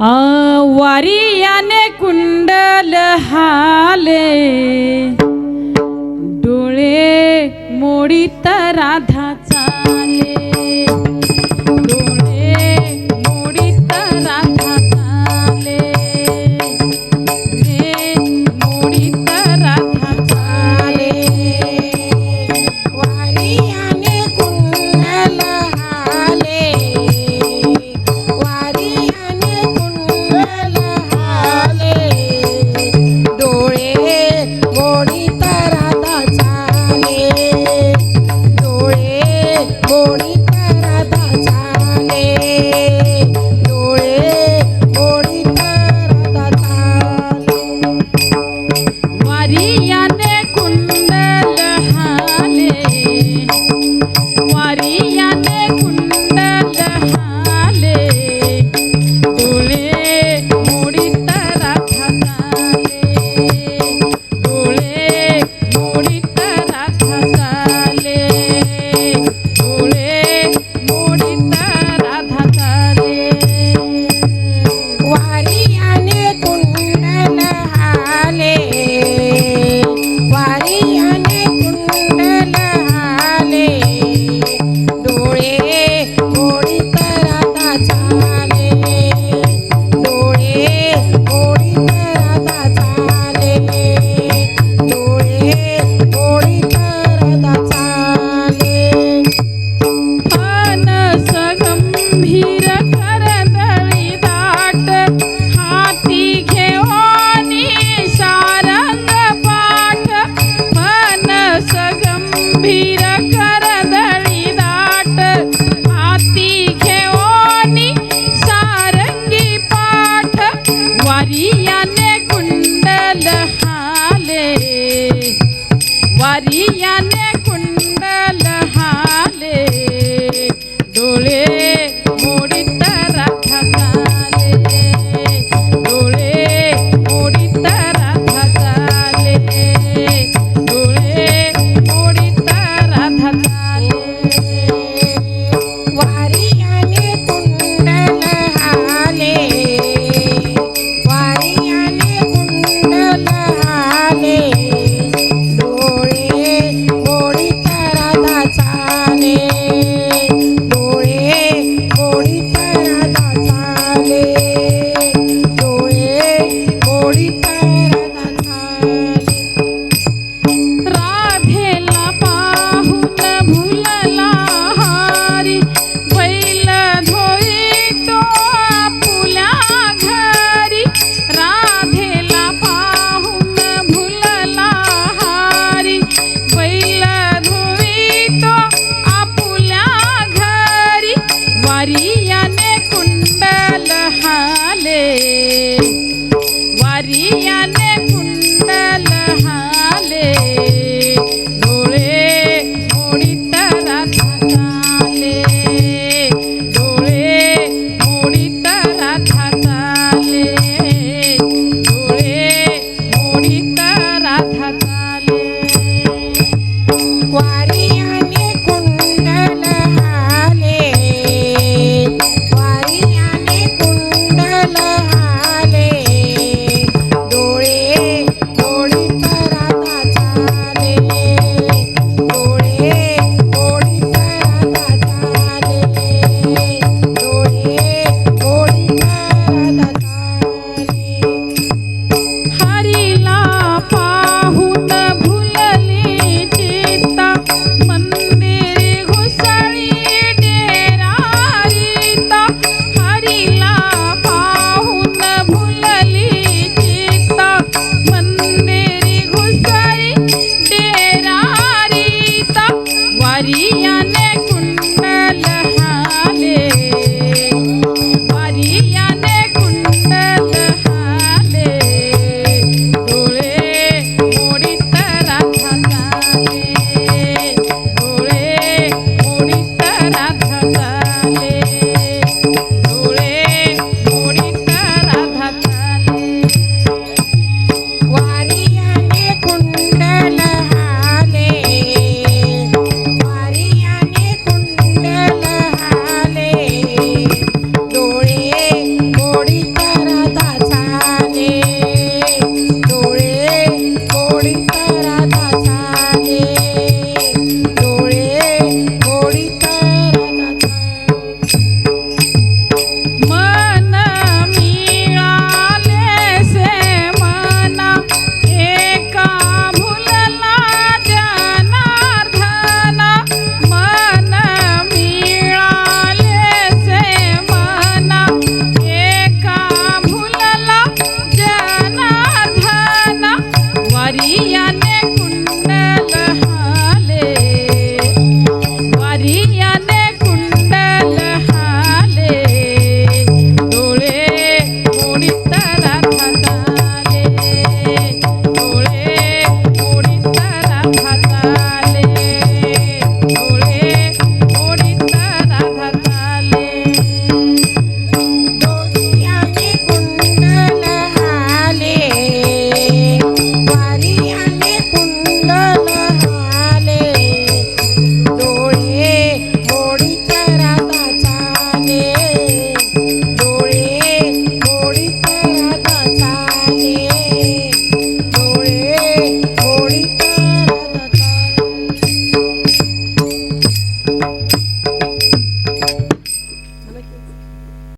वारियाने कुंडल हाले डोळे मोडी तर राधा चाले. minha वरियाने कुंडल हाले वरियाने हाले. वारिया করিলা Yeah.